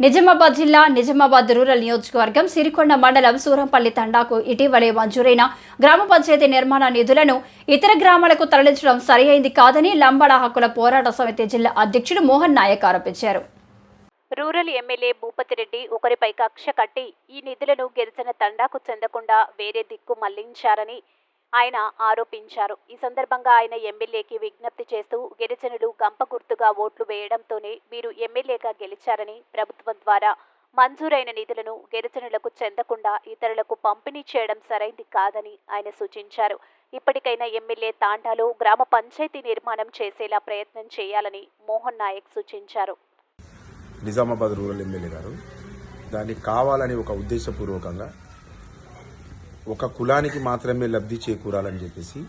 నిజామాబాద్ జిల్లా నిజామాబాద్ రూరల్ నియోజకవర్గం సిరికొండ మండలం సూరంపల్లి తండాకు ఇటీవలే మంజూరైన గ్రామ పంచాయతీ నిర్మాణ నిధులను ఇతర గ్రామాలకు తరలించడం సరియైంది కాదని లంబాడ హక్కుల పోరాట సమితి జిల్లా అధ్యక్షుడు మోహన్ నాయక్ ఆరోపించారు. రూరల్ ఎమ్మెల్యే భూపతిరెడ్డి ఒకరిపై కక్ష కట్టి ఈ నిధులను గిరిజన తండాకు చెందకుండా వేరే దిక్కు మళ్ళించారని ఆయన ఆరోపించారు. ఈ సందర్భంగా ఆయన ఎమ్మెల్యేకి విజ్ఞప్తి చేస్తూ గిరిజనులు గంప గుర్తుగా ఓట్లు వేయడంతోనే మీరు ఎమ్మెల్యేగా గెలిచారని ప్రభుత్వం ద్వారా మంజూరైన నిధులను గిరిజనులకు చెందకుండా ఇతరులకు పంపిణీ చేయడం సరైంది కాదని ఆయన సూచించారు. ఇప్పటికైనా ఎమ్మెల్యే తాండాలో గ్రామ పంచాయతీ నిర్మాణం చేసేలా ప్రయత్నం చేయాలని మోహన్ నాయక్ సూచించారు. నిజామాబాద్ రూరల్ ఎమ్మెల్యే గారు దాన్ని కావాలని ఒక ఉద్దేశపూర్వకంగా ఒక కులానికి మాత్రమే లబ్ధి చేకూరాలని చెప్పేసి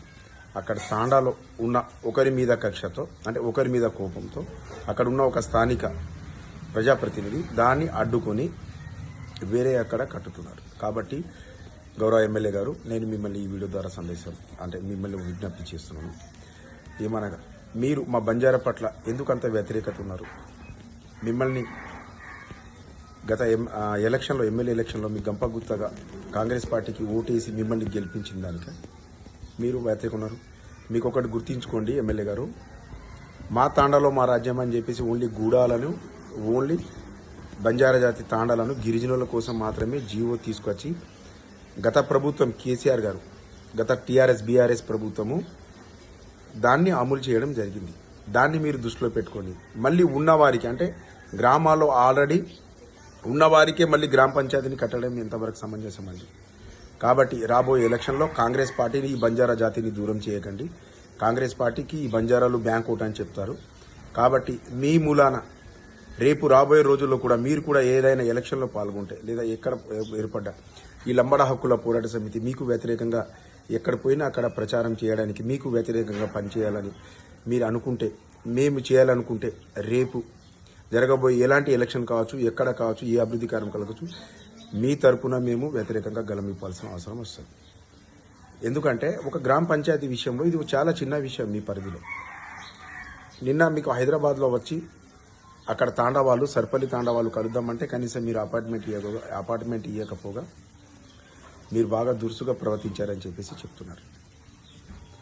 అక్కడ తాండాలో ఉన్న ఒకరి మీద కక్షతో అంటే ఒకరి మీద కోపంతో అక్కడ ఉన్న ఒక స్థానిక ప్రజాప్రతినిధి దాన్ని అడ్డుకొని వేరే అక్కడ కట్టుతున్నారు. కాబట్టి గౌరవ ఎమ్మెల్యే గారు నేను మిమ్మల్ని ఈ వీడియో ద్వారా సందేశం అంటే మిమ్మల్ని విజ్ఞప్తి చేస్తున్నాను. ఏమనగా మీరు మా బంజారా పట్ల ఎందుకంత వ్యతిరేకత ఉన్నారు? మిమ్మల్ని గత ఎం ఎలక్షన్లో ఎమ్మెల్యే ఎలక్షన్లో మీ గంప గుత్తగా కాంగ్రెస్ పార్టీకి ఓటేసి మిమ్మల్ని గెలిపించిన దానిక? మీరు వ్యతిరేకున్నారు. మీకు ఒకటి గుర్తించుకోండి ఎమ్మెల్యే గారు. మా తాండాలో మా రాజ్యం అని చెప్పేసి ఓన్లీ గూడాలను ఓన్లీ బంజారా జాతి తాండాలను గిరిజనుల కోసం మాత్రమే జీవో తీసుకొచ్చి గత ప్రభుత్వం కేసీఆర్ గారు గత టీఆర్ఎస్ బీఆర్ఎస్ ప్రభుత్వము దాన్ని అమలు చేయడం జరిగింది. దాన్ని మీరు దృష్టిలో పెట్టుకోండి. మళ్ళీ ఉన్నవారికి అంటే గ్రామాల్లో ఆల్రెడీ ఉన్నవారికే మళ్ళీ గ్రామ పంచాయతీని కట్టడం ఎంతవరకు సమంజసం అండి? కాబట్టి రాబోయే ఎలక్షన్లో కాంగ్రెస్ పార్టీని ఈ బంజారా జాతిని దూరం చేయకండి. కాంగ్రెస్ పార్టీకి ఈ బంజారాలు బ్యాంక్ ఓట్ అని చెప్తారు. కాబట్టి మీ మూలాన రేపు రాబోయే రోజుల్లో కూడా మీరు కూడా ఏదైనా ఎలక్షన్లో పాల్గొంటే లేదా ఎక్కడ ఏర్పడ్డా ఈ లంబడ హక్కుల పోరాట సమితి మీకు వ్యతిరేకంగా ఎక్కడ పోయినా అక్కడ ప్రచారం చేయడానికి మీకు వ్యతిరేకంగా పనిచేయాలని మీరు అనుకుంటే మేము చేయాలనుకుంటే రేపు జరగబోయే ఎలాంటి ఎలక్షన్ కావచ్చు ఎక్కడ కావచ్చు ఏ అభివృద్ధి కార్యం కలగచ్చు మీ తరపున మేము వ్యతిరేకంగా గలం అవసరం వస్తుంది. ఎందుకంటే ఒక గ్రామ పంచాయతీ విషయంలో ఇది చాలా చిన్న విషయం మీ పరిధిలో. నిన్న మీకు హైదరాబాద్లో వచ్చి అక్కడ తాండవాళ్ళు సర్పల్లి తాండవాళ్ళు కలుద్దామంటే కనీసం మీరు అపార్ట్మెంట్ ఇవ్వక అపార్ట్మెంట్ ఇవ్వకపోగా మీరు బాగా దురుసుగా ప్రవర్తించారని చెప్పేసి చెప్తున్నారు.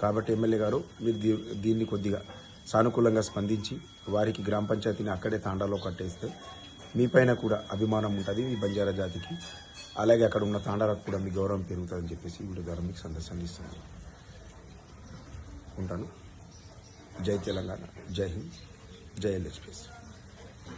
కాబట్టి ఎమ్మెల్యే గారు మీరు దీ- దీన్ని కొద్దిగా సానుకూలంగా స్పందించి వారికి గ్రామ పంచాయతీని అక్కడే తాండాలో కట్టేస్తే మీపైన కూడా అభిమానం ఉంటుంది మీ బంజారా జాతికి. అలాగే అక్కడ ఉన్న తాండాలకు కూడా మీ గౌరవం పెరుగుతుందని చెప్పేసి వీడియో ద్వారా మీకు సందేశాన్ని ఇస్తున్నాను. ఉంటాను. జై తెలంగాణ. జై హింద్. జై ఎల్ఎస్పీఎస్.